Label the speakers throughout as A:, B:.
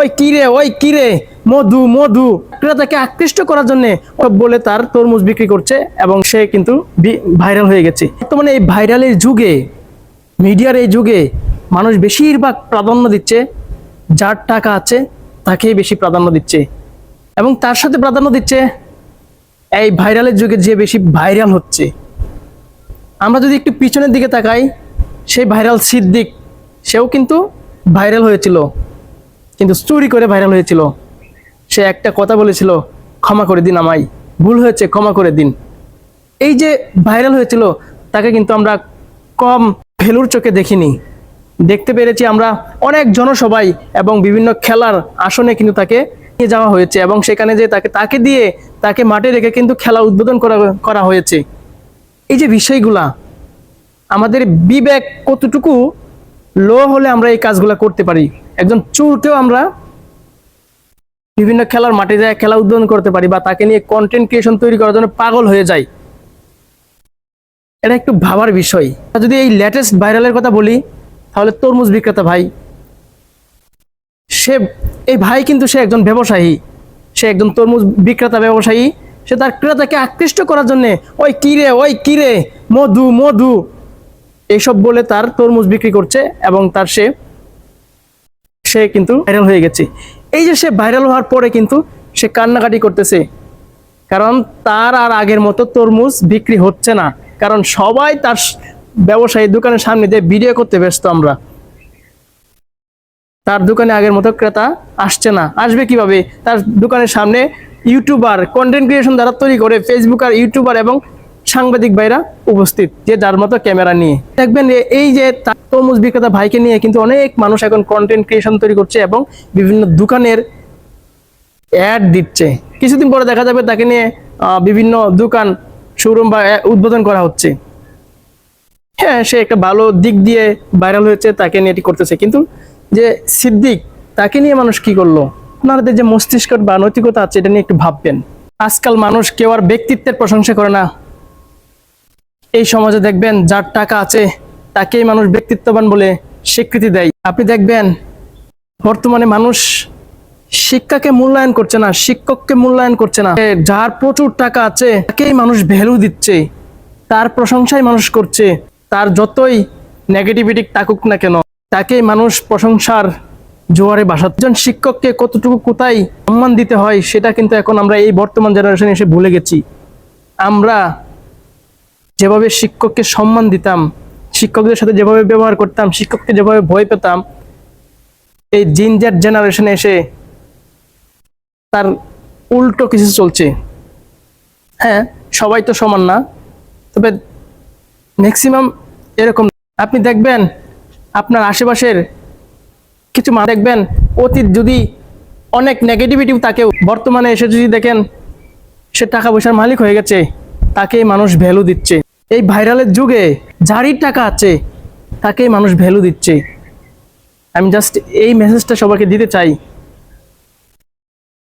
A: ওই কিরে ওই কিরে মধু মধু। ক্রেতাকে আকৃষ্ট করার জন্য বলে তার তরমুজ বিক্রি করছে এবং সে কিন্তু ভাইরাল হয়ে গেছে। বর্তমানে এই ভাইরালের যুগে মিডিয়ার এই যুগে মানুষ বেশিরভাগ প্রাধান্য দিচ্ছে, যার টাকা আছে তাকেই বেশি প্রাধান্য দিচ্ছে। এবং তার সাথে প্রাধান্য দিচ্ছে এই ভাইরালের যুগে যে বেশি ভাইরাল হচ্ছে। আমরা যদি একটু পিছনের দিকে তাকাই, সেই ভাইরাল সিদ্দিক, সেও কিন্তু ভাইরাল হয়েছিল। কিন্তু চুরি করে ভাইরাল হয়েছিল। সে একটা কথা বলেছিল, ক্ষমা করে দিন আমায়। ভুল হয়েছে, ক্ষমা করে দিন। এই যে ভাইরাল হয়েছিল, তাকে কিন্তু আমরা কম ভেলুর চোখে দেখিনি। দেখতে পেরেছি আমরা অনেক জনসভায় এবং বিভিন্ন খেলার আসনে কিন্তু তাকে নিয়ে যাওয়া হয়েছে এবং সেখানে যে তাকে তাকে দিয়ে তাকে মাঠে রেখে কিন্তু খেলা উদ্বোধন করা করা হয়েছে। এই যে বিষয়গুলা, আমাদের বিবেক কতটুকু লো হলে আমরা এই কাজগুলা করতে পারি? একজন চোরকেও আমরা বিভিন্ন খেলার মাঠে যায়, খেলা উদ্বোধন করতে পারি বা তাকে নিয়ে কন্টেন্ট ক্রিয়েশন তৈরি করার জন্য পাগল হয়ে যায়। এটা একটু ভাবার বিষয়। যদি এই লেটেস্ট ভাইরালের কথা বলি, তাহলে তরমুজ বিক্রেতা ভাই, সে, এই ভাই কিন্তু সে একজন ব্যবসায়ী। সে একজন তরমুজ বিক্রেতা ব্যবসায়ী। সে তার ক্রেতাকে আকৃষ্ট করার জন্য, ওই কিরে ওই কিরে মধু মধু। এইসব বলে তার তরমুজ বিক্রি করছে এবং তার সে সে কিন্তু ভাইরাল হয়ে গেছে। এই যে সে ভাইরাল হওয়ার পরে কিন্তু সে কান্নাকাটি করতেছে। কারণ তার আর আগের মতো তরমুজ বিক্রি হচ্ছে না। কারণ সবাই তার ব্যবসায়ী দোকানের সামনে দিয়ে ভিডিও করতে ব্যস্ত আমরা। তার দোকানে আগের মতো ক্রেতা আসছে না। আসবে কীভাবে? তার দোকানের সামনে ইউটিউবার কন্টেন্ট ক্রিয়েশন দ্বারা তৈরি করে ফেসবুক আর ইউটিউবার এবং সাংবাদিক ভাইরা উপস্থিত, যে যার মতো ক্যামেরা নিয়ে। দেখবেন এই যে তরমুজ বিক্রেতা ভাইকে নিয়ে কিন্তু অনেক মানুষ এখন কন্টেন্ট ক্রিয়েশন তৈরি করছে এবং বিভিন্ন দোকানের অ্যাড দিচ্ছে। কিছুদিন পরে দেখা যাবে তাকে নিয়ে বিভিন্ন দোকান শোরুম বা উদ্বোধন করা হচ্ছে। হ্যাঁ সে একটা ভালো দিক দিয়ে ভাইরাল হয়েছে, তাকে নিয়ে এটি করতেছে। কিন্তু যে সিদ্দিক, তাকে নিয়ে মানুষ কি করল? আপনাদের যে মস্তিষ্ক বা নৈতিকতা আছে, এটা নিয়ে একটু ভাববেন। আজকাল মানুষ কেউ আর ব্যক্তিত্বের প্রশংসা করে না। এই সমাজে দেখবেন যার টাকা আছে, তাকেই মানুষ ব্যক্তিত্ববান বলে স্বীকৃতি দেয়। আপনি দেখবেন, বর্তমানে মানুষ শিক্ষাকে মূল্যায়ন করছে না, শিক্ষককে মূল্যায়ন করছে না। যার প্রচুর টাকা আছে, তাকেই মানুষ ভ্যালু দিচ্ছে। তার প্রশংসাই মানুষ করছে। তার যতই নেগেটিভিটি থাকুক না কেন, তাকেই মানুষ প্রশংসার জোয়ারে বাসা একজন শিক্ষককে কতটুকু কোথায় সম্মান দিতে হয়, সেটা কিন্তু এখন আমরা এই বর্তমান জেনারেশনে এসে ভুলে গেছি। আমরা যেভাবে শিক্ষককে সম্মান দিতাম, শিক্ষকদের সাথে যেভাবে ব্যবহার করতাম, শিক্ষককে যেভাবে ভয় পেতাম, এই জিনজার জেনারেশনে এসে তার উল্টো কিছু চলছে। হ্যাঁ সবাই তো সমান না, তবে ম্যাক্সিমাম এরকম আপনি দেখবেন, আপনার আশেপাশের কিছু মা দেখবেন, অতীত যদি অনেক নেগেটিভিটি তাকে বর্তমানে এসে যদি দেখেন, সে টাকা পয়সার মালিক হয়ে গেছে, তাকেই মানুষ ভ্যালু দিচ্ছে। এই ভাইরালের যুগে যারই টাকা আছে, তাকেই মানুষ ভ্যালু দিচ্ছে। আমি জাস্ট এই মেসেজটা সবাইকে দিতে চাই।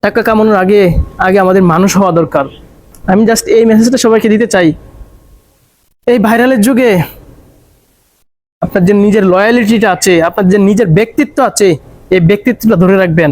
A: টাকা কামানোর আগে আগে আমাদের মানুষ হওয়া দরকার। আমি জাস্ট এই মেসেজটা সবাইকে দিতে চাই। এই ভাইরালের যুগে আপনার যে নিজের লয়ালিটিটা আছে, আপনার যে নিজের ব্যক্তিত্ব আছে, এই ব্যক্তিত্বটা ধরে রাখবেন।